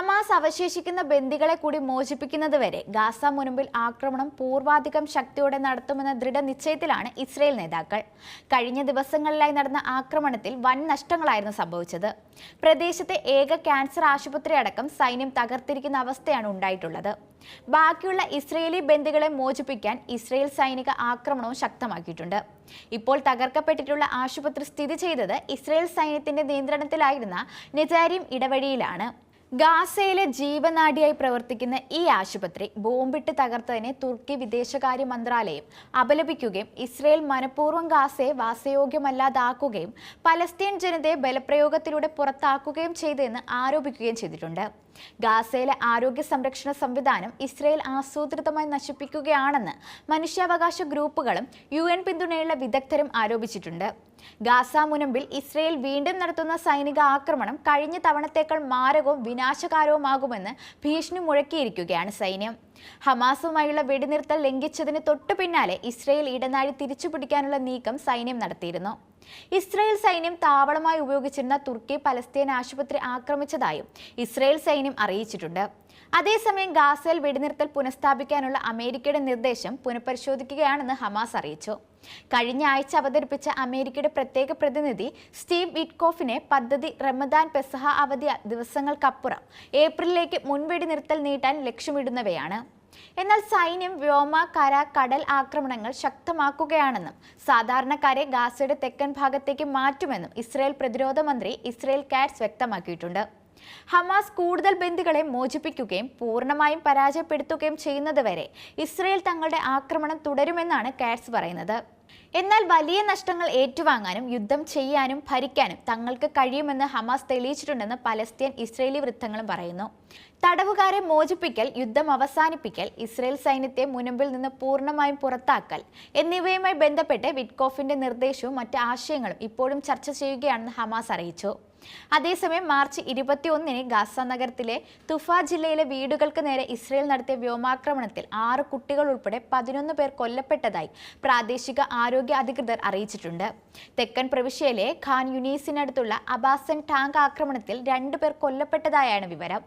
Hamas അവശേഷിക്കുന്ന ബന്ദികളെ കൂടി മോചിപ്പിക്കുന്നതുവരെ ഗാസ മുനമ്പിൽ ആക്രമണം പൂർവാധികം ശക്തിയോടെ നടത്തുമെന്ന ദൃഢനിശ്ചയത്തിലാണ് ഇസ്രയേൽ നേതാക്കൾ. കഴിഞ്ഞ ദിവസങ്ങളിലായി നടന്ന ആക്രമണത്തിൽ വൻ നഷ്ടങ്ങളായിരുന്നു സംഭവിച്ചത്. പ്രദേശത്തെ ഏക ക്യാൻസർ ആശുപത്രി അടക്കം സൈന്യം തകർത്തിരിക്കുന്ന അവസ്ഥയാണ് ഉണ്ടായിട്ടുള്ളത്. ബാക്കിയുള്ള ഇസ്രയേലി ബന്ദികളെ മോചിപ്പിക്കാൻ ഇസ്രയേൽ സൈനിക ആക്രമണവും ശക്തമാക്കിയിട്ടുണ്ട്. ഇപ്പോൾ തകർക്കപ്പെട്ടിട്ടുള്ള ആശുപത്രി സ്ഥിതി ചെയ്തത് ഇസ്രയേൽ സൈന്യത്തിന്റെ നിയന്ത്രണത്തിലായിരുന്ന നെജാരിം ഇടവഴിയിലാണ്. ഗാസയിലെ ജീവനാഡിയായി പ്രവർത്തിക്കുന്ന ഈ ആശുപത്രി ബോംബിട്ട് തകർത്തതിനെ തുർക്കി വിദേശകാര്യ മന്ത്രാലയം അപലപിക്കുകയും ഇസ്രയേൽ മനഃപൂർവം ഗാസയെ വാസയോഗ്യമല്ലാതാക്കുകയും പലസ്തീൻ ജനതയെ ബലപ്രയോഗത്തിലൂടെ പുറത്താക്കുകയും ചെയ്തെന്ന് ആരോപിക്കുകയും ചെയ്തിട്ടുണ്ട്. ഗാസയിലെ ആരോഗ്യ സംരക്ഷണ സംവിധാനം ഇസ്രയേൽ ആസൂത്രിതമായി നശിപ്പിക്കുകയാണെന്ന് മനുഷ്യാവകാശ ഗ്രൂപ്പുകളും യു എൻ പിന്തുണയുള്ള വിദഗ്ധരും ആരോപിച്ചിട്ടുണ്ട്. ഗാസ മുനമ്പിൽ ഇസ്രയേൽ വീണ്ടും നടത്തുന്ന സൈനിക ആക്രമണം കഴിഞ്ഞ തവണത്തേക്കാൾ മാരകവും വിനാശകാരവുമാകുമെന്ന് ഭീഷണി മുഴക്കിയിരിക്കുകയാണ് സൈന്യം. ഹമാസുമായുള്ള വെടിനിർത്തൽ ലംഘിച്ചതിന് തൊട്ടു പിന്നാലെ ഇസ്രയേൽ ഇടനാഴി തിരിച്ചുപിടിക്കാനുള്ള നീക്കം സൈന്യം നടത്തിയിരുന്നു. ഇസ്രയേൽ സൈന്യം താവളമായി ഉപയോഗിച്ചിരുന്ന തുർക്കി പലസ്തീൻ ആശുപത്രി ആക്രമിച്ചതായും ഇസ്രയേൽ സൈന്യം അറിയിച്ചിട്ടുണ്ട്. അതേസമയം ഗാസയിൽ വെടിനിർത്തൽ പുനഃസ്ഥാപിക്കാനുള്ള അമേരിക്കയുടെ നിർദ്ദേശം പുനഃപരിശോധിക്കുകയാണെന്ന് ഹമാസ് അറിയിച്ചു. കഴിഞ്ഞ ആഴ്ച അവതരിപ്പിച്ച അമേരിക്കയുടെ പ്രത്യേക പ്രതിനിധി സ്റ്റീവ് വിറ്റ്കോഫിനെ പദ്ധതി റമദാൻ പെസഹ അവധി ദിവസങ്ങൾക്കപ്പുറം ഏപ്രിലിലേക്ക് മുൻവെടി നിർത്തൽ നീട്ടാൻ ലക്ഷ്യമിടുന്നവയാണ്. എന്നാൽ സൈന്യം വ്യോമ കര കടൽ ആക്രമണങ്ങൾ ശക്തമാക്കുകയാണെന്നും സാധാരണക്കാരെ ഗാസയുടെ തെക്കൻ ഭാഗത്തേക്ക് മാറ്റുമെന്നും ഇസ്രയേൽ പ്രതിരോധ മന്ത്രി ഇസ്രയേൽ കാറ്റ്സ് വ്യക്തമാക്കിയിട്ടുണ്ട്. ഹമാസ് കൂടുതൽ ബന്ദികളെ മോചിപ്പിക്കുകയും പൂർണമായും പരാജയപ്പെടുത്തുകയും ചെയ്യുന്നതുവരെ ഇസ്രയേൽ തങ്ങളുടെ ആക്രമണം തുടരുമെന്നാണ് കാറ്റ്സ് പറയുന്നത്. എന്നാൽ വലിയ നഷ്ടങ്ങൾ ഏറ്റുവാങ്ങാനും യുദ്ധം ചെയ്യാനും ഭരിക്കാനും തങ്ങൾക്ക് കഴിയുമെന്ന് ഹമാസ് തെളിയിച്ചിട്ടുണ്ടെന്ന് പലസ്തീൻ ഇസ്രയേലി വൃത്തങ്ങളും പറയുന്നു. തടവുകാരെ മോചിപ്പിക്കൽ യുദ്ധം അവസാനിപ്പിക്കൽ ഇസ്രയേൽ സൈന്യത്തെ മുനമ്പിൽ നിന്ന് പൂർണമായും പുറത്താക്കൽ എന്നിവയുമായി ബന്ധപ്പെട്ട് വിറ്റ്കോഫിന്റെ നിർദ്ദേശവും മറ്റ് ആശയങ്ങളും ഇപ്പോഴും ചർച്ച ചെയ്യുകയാണെന്ന് ഹമാസ് അറിയിച്ചു. അതേസമയം മാർച്ച് ഇരുപത്തിയൊന്നിന് ഗാസ നഗരത്തിലെ തുഫ ജില്ലയിലെ വീടുകൾക്ക് നേരെ ഇസ്രയേൽ നടത്തിയ വ്യോമാക്രമണത്തിൽ ആറ് കുട്ടികൾ ഉൾപ്പെടെ പതിനൊന്ന് പേർ കൊല്ലപ്പെട്ടതായി പ്രാദേശിക ആരോഗ്യ അധികൃതർ അറിയിച്ചിട്ടുണ്ട്. തെക്കൻ പ്രവിശ്യയിലെ ഖാൻ യുനീസിനടുത്തുള്ള അബാസൻ ടാങ്ക് ആക്രമണത്തിൽ രണ്ടു പേർ കൊല്ലപ്പെട്ടതായാണ് വിവരം.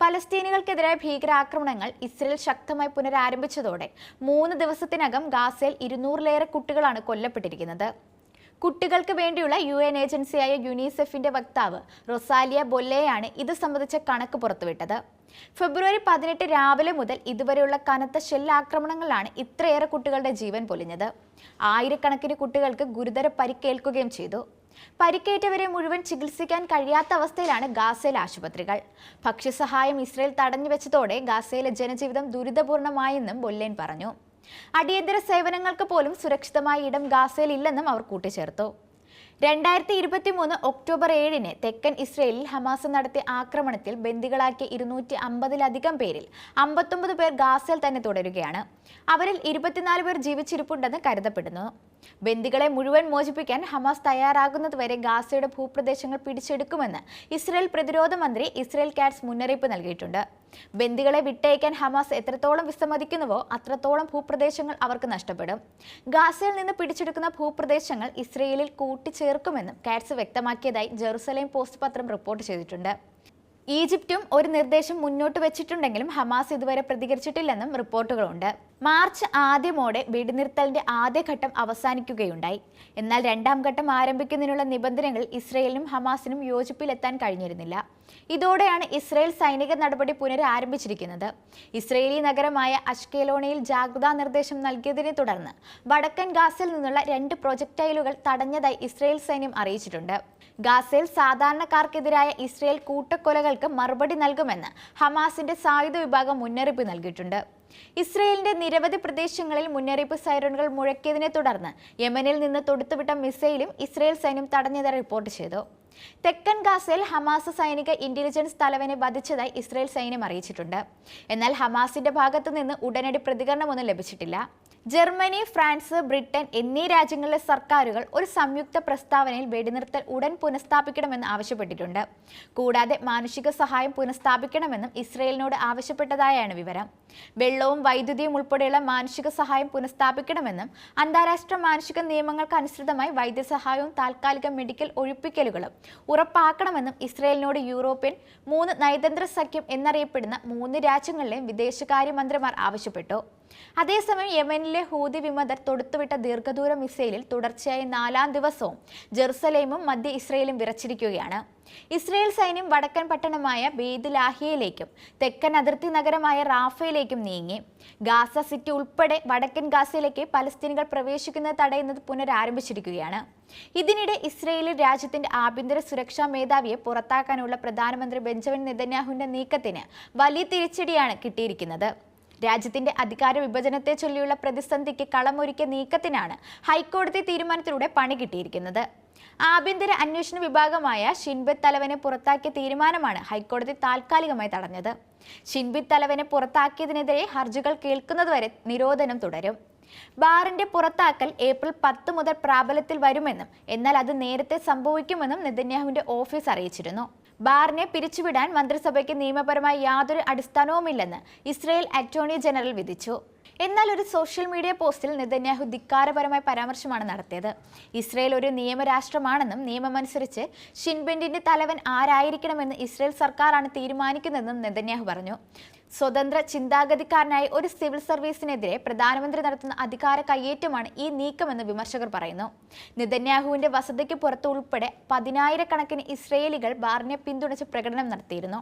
പലസ്തീനികൾക്കെതിരായ ഭീകരാക്രമണങ്ങൾ ഇസ്രയേൽ ശക്തമായി പുനരാരംഭിച്ചതോടെ മൂന്ന് ദിവസത്തിനകം ഗാസയിൽ ഇരുന്നൂറിലേറെ കുട്ടികളാണ് കൊല്ലപ്പെട്ടിരിക്കുന്നത്. കുട്ടികൾക്ക് വേണ്ടിയുള്ള യു എൻ ഏജൻസിയായ യുനിസെഫിന്റെ വക്താവ് റൊസാലിയ ബൊല്ലെയാണ് ഇത് സംബന്ധിച്ച കണക്ക് പുറത്തുവിട്ടത്. ഫെബ്രുവരി പതിനെട്ട് രാവിലെ മുതൽ ഇതുവരെയുള്ള കനത്ത ഷെല്ലാക്രമണങ്ങളാണ് ഇത്രയേറെ കുട്ടികളുടെ ജീവൻ പൊലിഞ്ഞത്. ആയിരക്കണക്കിന് കുട്ടികൾക്ക് ഗുരുതര പരിക്കേൽക്കുകയും ചെയ്തു. പരിക്കേറ്റവരെ മുഴുവൻ ചികിത്സിക്കാൻ കഴിയാത്ത അവസ്ഥയിലാണ് ഗാസയിലെ ആശുപത്രികൾ. ഭക്ഷ്യസഹായം ഇസ്രയേൽ തടഞ്ഞു വെച്ചതോടെ ഗാസയിലെ ജനജീവിതം ദുരിതപൂർണമായെന്നും ബൊല്ലേൻ പറഞ്ഞു. അടിയന്തര സേവനങ്ങൾക്ക് പോലും സുരക്ഷിതമായ ഇടം ഗാസയിൽ ഇല്ലെന്നും അവർ കൂട്ടിച്ചേർത്തു. രണ്ടായിരത്തി ഇരുപത്തി മൂന്ന് ഒക്ടോബർ ഏഴിന് തെക്കൻ ഇസ്രയേലിൽ ഹമാസ് നടത്തിയ ആക്രമണത്തിൽ ബന്ദികളാക്കിയ ഇരുന്നൂറ്റി അമ്പതിലധികം പേരിൽ അമ്പത്തൊമ്പത് പേർ ഗാസയിൽ തന്നെ തുടരുകയാണ്. അവരിൽ ഇരുപത്തിനാല് പേർ ജീവിച്ചിരിപ്പുണ്ടെന്ന് കരുതപ്പെടുന്നു. ബന്ദികളെ മുഴുവൻ മോചിപ്പിക്കാൻ ഹമാസ് തയ്യാറാകുന്നതുവരെ ഗാസയുടെ ഭൂപ്രദേശങ്ങൾ പിടിച്ചെടുക്കുമെന്ന് ഇസ്രയേൽ പ്രതിരോധ മന്ത്രി ഇസ്രയേൽ കാറ്റ്സ് മുന്നറിയിപ്പ് നൽകിയിട്ടുണ്ട്. ബന്ദികളെ വിട്ടയക്കാൻ ഹമാസ് എത്രത്തോളം വിസമ്മതിക്കുന്നുവോ അത്രത്തോളം ഭൂപ്രദേശങ്ങൾ അവർക്ക് നഷ്ടപ്പെടും. ഗാസയിൽ നിന്ന് പിടിച്ചെടുക്കുന്ന ഭൂപ്രദേശങ്ങൾ ഇസ്രയേലിൽ കൂട്ടിച്ചേർക്കുമെന്നും കാറ്റ്സ് വ്യക്തമാക്കിയതായി ജെറുസലേം പോസ്റ്റ് പത്രം റിപ്പോർട്ട് ചെയ്തിട്ടുണ്ട്. ഈജിപ്തും ഒരു നിർദ്ദേശം മുന്നോട്ട് വെച്ചിട്ടുണ്ടെങ്കിലും ഹമാസ് ഇതുവരെ പ്രതികരിച്ചിട്ടില്ലെന്നും റിപ്പോർട്ടുകളുണ്ട്. മാർച്ച് ആദ്യമോടെ വെടിനിർത്തലിന്റെ ആദ്യഘട്ടം അവസാനിക്കുകയുണ്ടായി. എന്നാൽ രണ്ടാം ഘട്ടം ആരംഭിക്കുന്നതിനുള്ള നിബന്ധനകൾ ഇസ്രയേലിനും ഹമാസിനും യോജിപ്പിലെത്താൻ കഴിഞ്ഞിരുന്നില്ല. ഇതോടെയാണ് ഇസ്രയേൽ സൈനിക നടപടി പുനരാരംഭിച്ചിരിക്കുന്നത്. ഇസ്രയേലി നഗരമായ അഷ്കേലോണയിൽ ജാഗ്രതാ നിർദ്ദേശം നൽകിയതിനെ തുടർന്ന് വടക്കൻ ഗാസയിൽ നിന്നുള്ള രണ്ട് പ്രൊജക്ടൈലുകൾ തടഞ്ഞതായി ഇസ്രയേൽ സൈന്യം അറിയിച്ചിട്ടുണ്ട്. ഗാസയിൽ സാധാരണക്കാർക്കെതിരായ ഇസ്രയേൽ കൂട്ടക്കൊലകൾക്ക് മറുപടി നൽകുമെന്ന് ഹമാസിന്റെ സായുധ വിഭാഗം മുന്നറിയിപ്പ് നൽകിയിട്ടുണ്ട്. ഇസ്രയേലിന്റെ നിരവധി പ്രദേശങ്ങളിൽ മുന്നറിയിപ്പ് സൈറണുകൾ മുഴക്കിയതിനെ തുടർന്ന് യമനിൽ നിന്ന് തൊടുത്തുവിട്ട മിസൈലും ഇസ്രയേൽ സൈന്യം തടഞ്ഞതായി റിപ്പോർട്ട് ചെയ്തു. തെക്കൻ ഗാസയിൽ ഹമാസ് സൈനിക ഇന്റലിജൻസ് തലവനെ വധിച്ചതായി ഇസ്രായേൽ സൈന്യം അറിയിച്ചിട്ടുണ്ട്. എന്നാൽ ഹമാസിന്റെ ഭാഗത്തു നിന്ന് ഉടനടി പ്രതികരണമൊന്നും ലഭിച്ചിട്ടില്ല. ജർമ്മനി ഫ്രാൻസ് ബ്രിട്ടൻ എന്നീ രാജ്യങ്ങളിലെ സർക്കാരുകൾ ഒരു സംയുക്ത പ്രസ്താവനയിൽ വെടിനിർത്തൽ ഉടൻ പുനഃസ്ഥാപിക്കണമെന്ന് ആവശ്യപ്പെട്ടിട്ടുണ്ട്. കൂടാതെ മാനുഷിക സഹായം പുനഃസ്ഥാപിക്കണമെന്നും ഇസ്രയേലിനോട് ആവശ്യപ്പെട്ടതായാണ് വിവരം. വെള്ളവും വൈദ്യുതിയും ഉൾപ്പെടെയുള്ള മാനുഷിക സഹായം പുനഃസ്ഥാപിക്കണമെന്നും അന്താരാഷ്ട്ര മാനുഷിക നിയമങ്ങൾക്ക് അനുസൃതമായി വൈദ്യസഹായവും താൽക്കാലിക മെഡിക്കൽ ഒഴിപ്പിക്കലുകളും ഉറപ്പാക്കണമെന്നും ഇസ്രയേലിനോട് യൂറോപ്യൻ മൂന്ന് നയതന്ത്ര സഖ്യം എന്നറിയപ്പെടുന്ന മൂന്ന് രാജ്യങ്ങളിലെയും വിദേശകാര്യമന്ത്രിമാർ ആവശ്യപ്പെട്ടു. അതേസമയം യമനിലെ ഹൂതി വിമതർ തൊടുത്തുവിട്ട ദീർഘദൂര മിസൈലിൽ തുടർച്ചയായി നാലാം ദിവസവും ജെറുസലേമും മധ്യ ഇസ്രയേലും വിറച്ചിരിക്കുകയാണ്. ഇസ്രയേൽ സൈന്യം വടക്കൻ പട്ടണമായ ബെയ്ദുലാഹിയയിലേക്കും തെക്കൻ അതിർത്തി നഗരമായ റാഫയിലേക്കും നീങ്ങി. ഗാസ സിറ്റി ഉൾപ്പെടെ വടക്കൻ ഗാസയിലേക്ക് പലസ്തീനികൾ പ്രവേശിക്കുന്നത് തടയുന്നത് പുനരാരംഭിച്ചിരിക്കുകയാണ്. ഇതിനിടെ ഇസ്രയേലിൽ രാജ്യത്തിന്റെ ആഭ്യന്തര സുരക്ഷാ മേധാവിയെ പുറത്താക്കാനുള്ള പ്രധാനമന്ത്രി ബെഞ്ചമിൻ നെതന്യാഹുവിന്റെ നീക്കത്തിന് വലിയ തിരിച്ചടിയാണ് കിട്ടിയിരിക്കുന്നത്. രാജ്യത്തിന്റെ അധികാര വിഭജനത്തെ ചൊല്ലിയുള്ള പ്രതിസന്ധിക്ക് കളമൊരുക്കിയ നീക്കത്തിനാണ് ഹൈക്കോടതി തീരുമാനത്തിലൂടെ പണി കിട്ടിയിരിക്കുന്നത്. ആഭ്യന്തര അന്വേഷണ വിഭാഗമായ ഷിൻബിത് തലവനെ പുറത്താക്കിയ തീരുമാനമാണ് ഹൈക്കോടതി താൽക്കാലികമായി തടഞ്ഞത്. ഷിൻബിത് തലവനെ പുറത്താക്കിയതിനെതിരെ ഹർജികൾ കേൾക്കുന്നതുവരെ നിരോധനം തുടരും. ബാറിന്റെ പുറത്താക്കൽ ഏപ്രിൽ പത്ത് മുതൽ പ്രാബല്യത്തിൽ വരുമെന്നും എന്നാൽ അത് നേരത്തെ സംഭവിക്കുമെന്നും നെതന്യാഹുവിന്റെ ഓഫീസ് അറിയിച്ചിരുന്നു. ബാറിനെ പിരിച്ചുവിടാൻ മന്ത്രിസഭയ്ക്ക് നിയമപരമായി യാതൊരു അടിസ്ഥാനവുമില്ലെന്ന് ഇസ്രയേൽ അറ്റോർണി ജനറൽ വിധിച്ചു. എന്നാൽ ഒരു സോഷ്യൽ മീഡിയ പോസ്റ്റിൽ നെതന്യാഹു ധിക്കാരപരമായ പരാമർശമാണ് നടത്തിയത്. ഇസ്രയേൽ ഒരു നിയമരാഷ്ട്രമാണെന്നും നിയമമനുസരിച്ച് ഷിൻബെൻഡിന്റെ തലവൻ ആരായിരിക്കണമെന്ന് ഇസ്രയേൽ സർക്കാരാണ് തീരുമാനിക്കുന്നതെന്നും നെതന്യാഹു പറഞ്ഞു. സ്വതന്ത്ര ചിന്താഗതിക്കാരനായ ഒരു സിവിൽ സർവീസിനെതിരെ പ്രധാനമന്ത്രി നടത്തുന്ന അധികാര കയ്യേറ്റമാണ് ഈ നീക്കമെന്ന് വിമർശകർ പറയുന്നു. നിതന്യാഹുവിന്റെ വസതിക്ക് പുറത്ത് ഉൾപ്പെടെ പതിനായിരക്കണക്കിന് ഇസ്രയേലികൾ ബാറിനെ പിന്തുണച്ച് പ്രകടനം നടത്തിയിരുന്നു.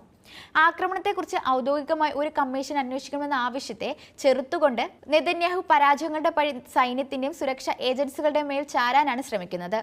ആക്രമണത്തെക്കുറിച്ച് ഔദ്യോഗികമായി ഒരു കമ്മീഷൻ അന്വേഷിക്കണമെന്ന ആവശ്യത്തെ ചെറുത്തുകൊണ്ട് നെതന്യാഹു പരാജയങ്ങളുടെ പഴി സൈന്യത്തിന്റെയും സുരക്ഷാ ഏജൻസികളുടെ മേൽ ചാരാനാണ് ശ്രമിക്കുന്നത്.